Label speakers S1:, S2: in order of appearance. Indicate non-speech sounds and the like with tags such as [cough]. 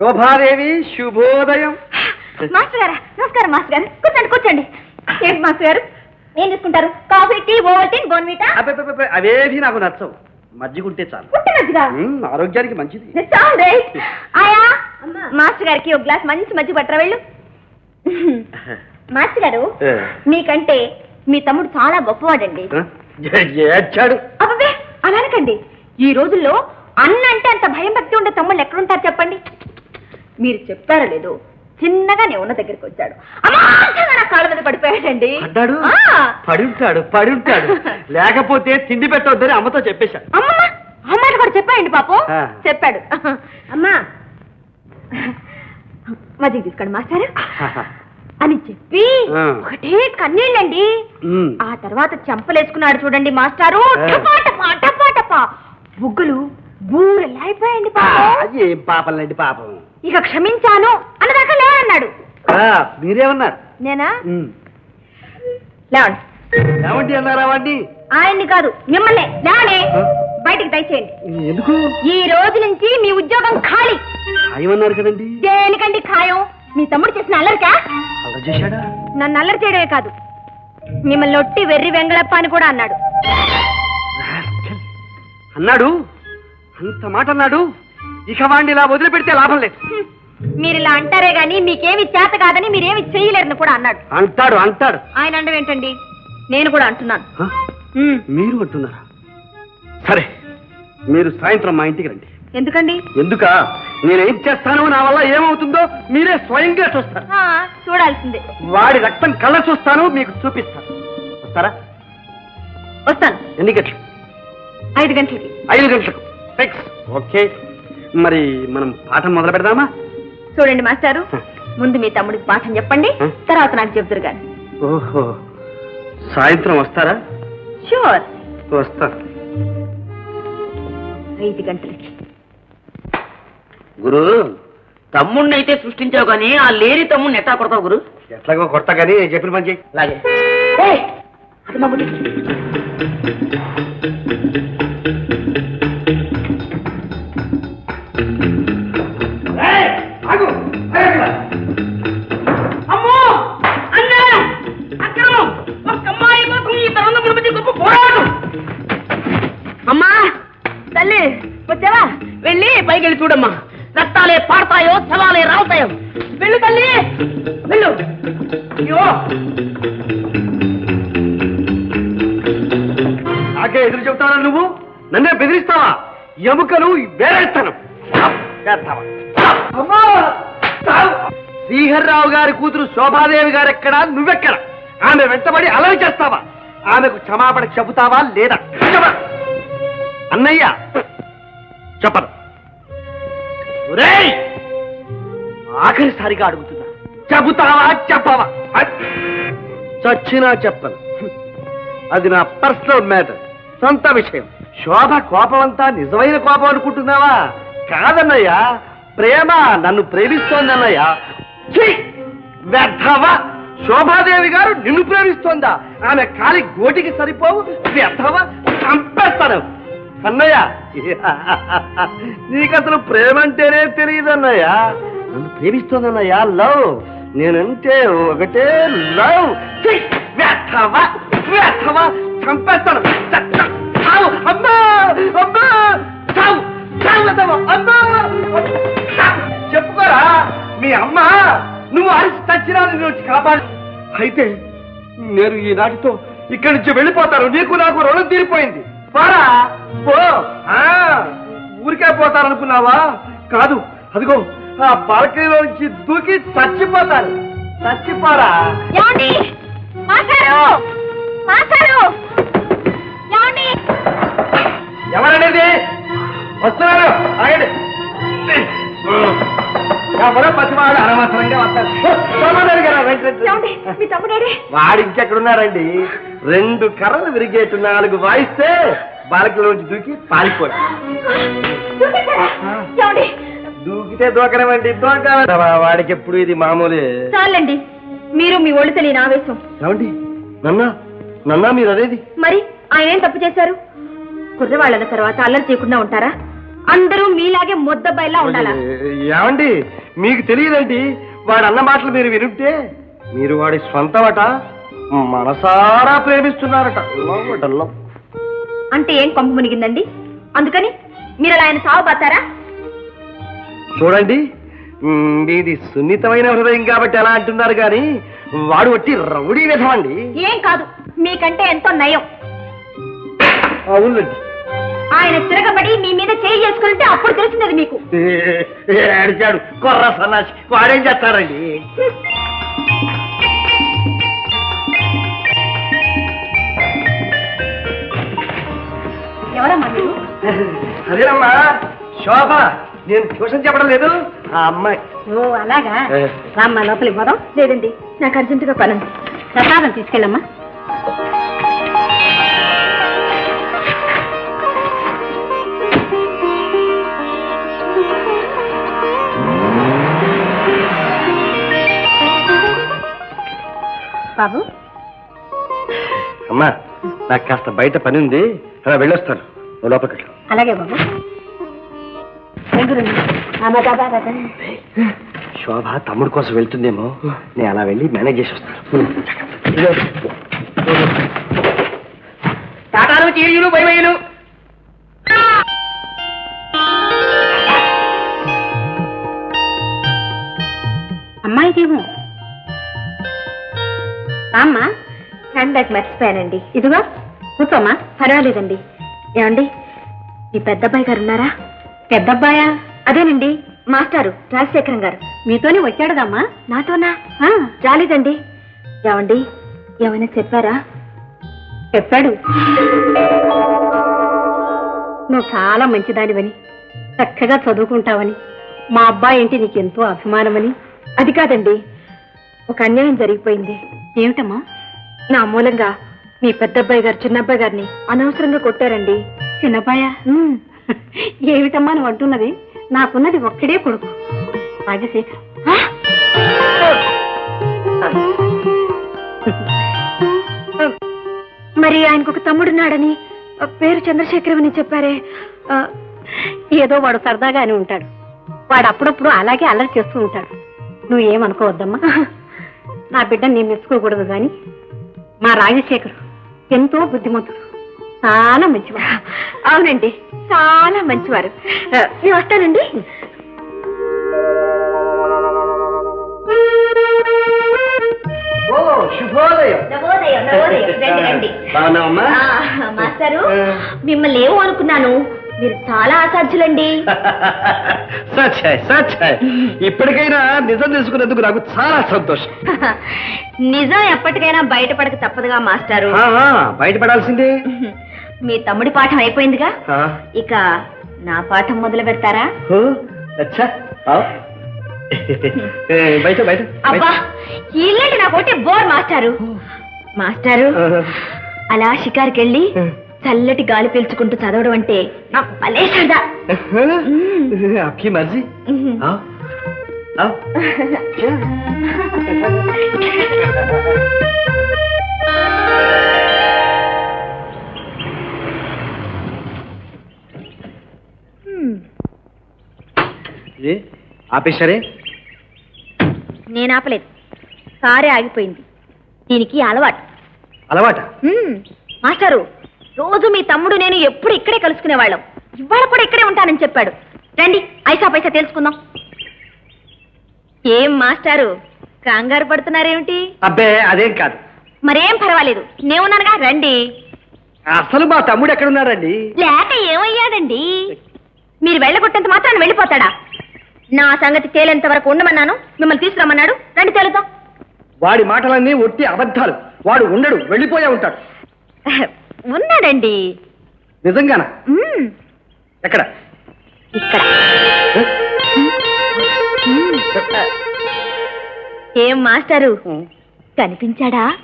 S1: శోభాదేవి శుభోదయం.
S2: మాస్టర్ గారా నమస్కారం మాస్టర్ గారు కూర్చోండి కూర్చోండి. [laughs] ఏంటి మాస్టర్ గారు ఏం తీసుకుంటారు? కాఫీ టీ ఓవల్టీన్ బోన్విటా
S1: అవేవి నాకు నచ్చవు. మజ్జిగుంటే చాలు.
S2: పుట్టి మజ్జిగ?
S1: మ్మ్, ఆరోగ్యానికి మంచిది.
S2: Right. [laughs] ఆయా మాస్టర్ గారికి ఒక గ్లాస్ మంచి మజ్జిగ పట్టరా వెళ్ళు. [laughs] మాస్టర్ గారు
S1: ఏ.
S2: మీకంటే మీ తమ్ముడు చాలా గొప్పవాడండి.
S1: ఆ? ఏ- ఏడ్చాడు
S2: అబ్బే అలానకండి ఈ రోజుల్లో అన్న అంటే అంత భయం భక్తి ఉండే తమ్ముళ్ళు ఎక్కడుంటారు చెప్పండి. మీరు చెప్పారో లేదు చిన్నగా నేను ఉన్న దగ్గరికి వచ్చాడు. అమాంతంగా కాళ్ళ మీద పడిపోయాడండి.
S1: పడ్డాడు
S2: ఆ.
S1: పడి ఉంటాడు పడి ఉంటాడు లేకపోతే తిండి పెట్టవద్దని అమ్మతో చెప్పేశాడు.
S2: అమ్మాయి కూడా చెప్పాయండి పాపం. చెప్పాడు. అమ్మా మజ్జిగ తీసుకోండి మాస్టారు. అని చెప్పి. ఒకటే కన్నీళ్ళండి. ఆ తర్వాత చెంపలేసుకున్నాడు చూడండి మాస్టారు. టపా టపా టపా టపా. బుగ్గలు బూరెలైపోయండి
S1: ఆ,
S2: పాపం
S1: ఏం పాపలండి పాపం?
S2: ఇక క్షమించాను అన్నదాకా లేవన్నాడు.
S1: ఆ, మీరేమన్నారు?
S2: నేనా. లేవండి.
S1: ఏమండి అన్నారా వాడిని
S2: ఆయన్ని కాదు మిమ్మల్ని లేవనే? బయటికి దయచేయండి.
S1: ఎందుకు?
S2: ఈ రోజు నుంచి మీ ఉద్యోగం ఖాళీ.
S1: ఏమన్నారు కదండి.
S2: దేనికండి ఖాయం? మీ తమ్ముడు చేసిన అల్లరికా?
S1: అలా చేశాడా?
S2: నన్ను అల్లరి చేయడమే కాదు మిమ్మల్ని ఒట్టి వెర్రి వెంగళప్ప అని కూడా అన్నాడు.
S1: అన్నాడు? అంత మాట అన్నాడు ఇక వాడిని ఇలా వదిలిపెడితే లాభం లేదు.
S2: మీరు ఇలా అంటారే గాని మీకేమి చేత కాదని మీరేమి చేయలేరని కూడా అన్నాడు.
S1: అంటాడు అంటాడు.
S2: ఆయన అండం ఏంటండి? నేను కూడా అంటున్నాను.
S1: హ? మీరు అంటున్నారా? సరే మీరు సాయంత్రం మా ఇంటికి రండి.
S2: ఎందుకండి?
S1: ఎందుక? నేనేం చేస్తానో నా వల్ల ఏమవుతుందో మీరే స్వయంగా చూస్తారు.
S2: ఆ, చూడాల్సిందే.
S1: వాడి రక్తం కళ్ళ చూస్తాను మీకు చూపిస్తాను. వస్తారా?
S2: వస్తాను.
S1: ఎన్ని గంటలు?
S2: ఐదు గంటలకి.
S1: ఐదు గంటలకు. ఫిక్స్ ఓకే మరి మనం పాఠం మొదలు పెడదామా?
S2: చూడండి మాస్టారు. ముందు మీ తమ్ముడికి పాఠం చెప్పండి. తర్వాత నాకు చెప్తురు కానీ
S1: ఓహో. సాయంత్రం వస్తారా?
S2: షూర్
S1: వస్తా
S2: ఐదు గంటలకి.
S3: గురు తమ్ముడిని అయితే సృష్టించావు కానీ ఆ లేని తమ్ముడిని ఎట్టా కొడతావు గురు?
S1: ఎట్లాగో కొత్త కానీ చెప్పిన పని చెయ్యి
S3: అలాగే.
S2: అది మా బుడ్డి.
S3: వచ్చావా? వెళ్ళి పైకి వెళ్ళి చూడమ్మా. రక్తాలే పాడతాయో శవాలే రావుతాయో. వెళ్ళు తల్లి వెళ్ళు. అయ్యో
S1: నాకే ఎదురు చెబుతావా నువ్వు? నన్నే బెదిరిస్తావా? ఎముకలు వేరేస్తాను! శ్రీహర్రావు గారి కూతురు శోభాదేవి గారు ఎక్కడా నువ్వెక్కడ? ఆమె వెంటబడి అలవి చేస్తావా? ఆమెకు క్షమాపణ చెబుతావా లేదా. అన్నయ్య! చెప్పను. ఆఖరిసారిగా అడుగుతున్నా. చెబుతావా? చెప్పవా? చచ్చినా చెప్పను. అది నా పర్సనల్ మ్యాటర్. సొంత విషయం. శోభ కోపమంతా నిజమైన కోపం అనుకుంటున్నావా? కాదన్నయ్యా. ప్రేమ నన్ను ప్రేమిస్తోందన్నయ్యా. వ్యర్థవా? శోభాదేవి గారు నిన్ను ప్రేమిస్తోందా? ఆమె కాలి గోటికి సరిపోవు. వ్యర్థవా? చంపేస్తాను. అన్నయ్య. నీకు అసలు ప్రేమ అంటేనే తెలియదన్నయ్య నన్ను ప్రేమిస్తోందన్నయ్యా లవ్. నేనంటే ఒకటే లవ్. చంపేస్తాను. అమ్మా అమ్మా. చెప్పుకోరా మీ అమ్మ నువ్వు అరిచి చచ్చినా నుంచి కాపాడు. అయితే నేను ఈనాటితో ఇక్కడి నుంచి వెళ్ళిపోతాను. నీకు నాకు రుణం తీరిపోయింది. పోరా పో. ఆ, ఊరికే పోతారనుకున్నావా? కాదు అదిగో ఆ బాల్కనీలో నుంచి దూకి చచ్చిపోతాను చచ్చిపోరా. ఎవరనేది? వస్తున్నారు ఆగండి. ఎవరో పసివాడు అనవసరంగా వస్తారు ఓ, సోమవారం గారా, రండి, రండి,
S2: ఏమండి
S1: రండి.
S2: మీ తమ్ముడేడి?
S1: వాడు ఇంకెక్కడున్నారండి రెండు కర్రలు విరిగేట్టు నాలుగు వాయిస్తే బాలకలోంచి దూకి పారిపోయి దూకితే దూకనమండి దూక వాడికి ఎప్పుడు ఇది మామూలే.
S2: చాలండి. మీరు మీ ఒళ్ళు తెలియని ఆవేశం.
S1: ఏమండి? నన్నా? నన్నా మీరు అనేది?
S2: మరి ఆయన ఏం తప్పు చేశారు? కుర్రవాళ్ళన్న తర్వాత అల్లరి చేయకుండా ఉంటారా? అందరూ మీలాగే ముద్దబ్బాయిలా ఉండాలా?
S1: ఏమండి? మీకు తెలియదండి. వాడు అన్న మాటలు మీరు వినుంటే మీరు వాడి స్వంతమట మనసారా ప్రేమిస్తున్నారట. అట
S2: ఏం కొంప మునిగిందండి? అందుకని మీరు అలా ఆయన సాగు పడతారా
S1: చూడండి మీది సున్నితమైన హృదయం కాబట్టి అలా అంటున్నారు కానీ వాడు వట్టి రౌడీ విధం అండి
S2: ఏం కాదు మీకంటే ఎంతో నయం.
S1: అవునండి.
S2: ఆయన తిరగబడి మీ మీద చేయి చేసుకుంటే అప్పుడు తెలిసినది మీకు.
S1: కొర్ర సన్నాసి వాడేం చేస్తారండి?
S2: ఎవరమ్మా మీరు
S1: అదేనమ్మా శోభ నేను ట్యూషన్ చెప్పడం లేదు. ఆ అమ్మాయి.
S2: ఓ అలాగా? రామ్మా లోపలికి పోదాం. లేదండి నాకు అర్జెంటుగా పని ఉంది. ప్రసాదం తీసుకెళ్ళమ్మా. బాబు?
S1: అమ్మా నాకు కాస్త బయట పని ఉంది అలా వెళ్ళొస్తాను. లోపలికి.
S2: అలాగే బాబు.
S1: శోభ తమ్ముడు కోసం వెళ్తుందేమో. నేను అలా వెళ్ళి మేనేజ్ చేసి వస్తాను.
S3: టాటాలు చీరియలు బైబైలు
S2: అమ్మాయికేమో అమ్మా హ్యాండ్ బ్యాగ్ మర్చిపోయానండి. ఇదిగో కూర్చోమ్మా పర్వాలేదండి. ఏమండి? మీ పెద్దబ్బాయి గారు ఉన్నారా? పెద్దబ్బాయా? అదేనండి మాస్టారు రాజశేఖరం గారు. మీతోనే వచ్చాడుదమ్మా నాతోనా? రాలేదండి. ఏమండి ఏమైనా చెప్పారా? చెప్పాడు. నువ్వు చాలా మంచిదానివని చక్కగా చదువుకుంటావని మా అబ్బాయి అంటే నీకెంతో అభిమానమని. అది కాదండి ఒక అన్యాయం జరిగిపోయింది. ఏమిటమ్మా? నా మూలంగా మీ పెద్దబ్బాయి గారు చిన్నబ్బాయి గారిని అనవసరంగా కొట్టారండి. చిన్నబ్బాయ? ఏమిటమ్మా నువ్వు అంటున్నది? నాకున్నది ఒక్కడే కొడుకు. రాజశేఖర్! మరి ఆయనకు ఒక తమ్ముడున్నాడని పేరు చంద్రశేఖరం అని చెప్పారే ఏదో వాడు సరదాగానే ఉంటాడు. వాడు అప్పుడప్పుడు అలాగే అల్లరి చేస్తూ ఉంటాడు. నువ్వేమనుకోవద్దమ్మా. నా బిడ్డని నేను మెచ్చుకోకూడదు కానీ మా రాజశేఖర్ ఎంతో బుద్ధిమంతుడు చాలా మంచివాడు అవునండి చాలా మంచివారు. నేను వస్తానండి. మిమ్మల్ని ఏమో అనుకున్నాను. మీరు చాలా అసాధ్యులండి. [laughs] [laughs]
S1: ఇప్పటికైనా నిజం తెలుసుకున్నందుకు నాకు చాలా సంతోషం. [laughs]
S2: నిజం ఎప్పటికైనా బయటపడక తప్పదుగా మాస్టారు.
S1: బయటపడాల్సిందే.
S2: మీ తమ్ముడి పాఠం అయిపోయిందిగా? ఇక నా పాఠం మొదలు పెడతారా? అబ్బా ఇల్లంటే నాకు ఒకటే బోర్ మాస్టారు. మాస్టారు అలా షికారుకి వెళ్ళి చల్లటి గాలి పీల్చుకుంటూ చదవడం అంటే నాకు భలే సరదా
S1: आपकी मर्जी आओ आओ ఏ ఆపేశారే
S2: నేను ఆపలేదు కారే ఆగిపోయింది దీనికి అలవాటు
S1: అలవాట
S2: మ్మ్. మాస్టారు రోజు మీ తమ్ముడు నేను ఎప్పుడు ఇక్కడే కలుసుకునేవాళ్ళం. ఇవాళ కూడా ఇక్కడే ఉంటానని చెప్పాడు. రండి ఐసా పైసా తెలుసుకుందాం ఏం మాస్టారు? కంగారు పడుతున్నారేమిటి?
S1: అబ్బే అదేం కాదు.
S2: మరేం పర్వాలేదు. నేనున్నానుగా రండి.
S1: అసలు మా తమ్ముడు ఎక్కడున్నాడండి?
S2: లేక ఏమయ్యాడండి? మీరు వెళ్ళగొట్టేంత మాత్రాన్ని వెళ్ళిపోతాడా? నా సంగతి తేలేంత వరకు ఉండమన్నాను. మిమ్మల్ని తీసుకురమ్మన్నాడు. రండి తేలుదాం
S1: వాడి మాటలన్నీ ఒట్టి అబద్ధాలు. వాడు ఉండడు వెళ్ళిపోయే ఉంటాడు. [laughs]
S2: ఉన్నాడండి.
S1: నిజంగానా?
S2: మ్మ్.
S1: ఎక్కడ?
S2: ఇక్కడ.
S1: ఏ?
S2: ఏం మాస్టారు? కనిపించాడా.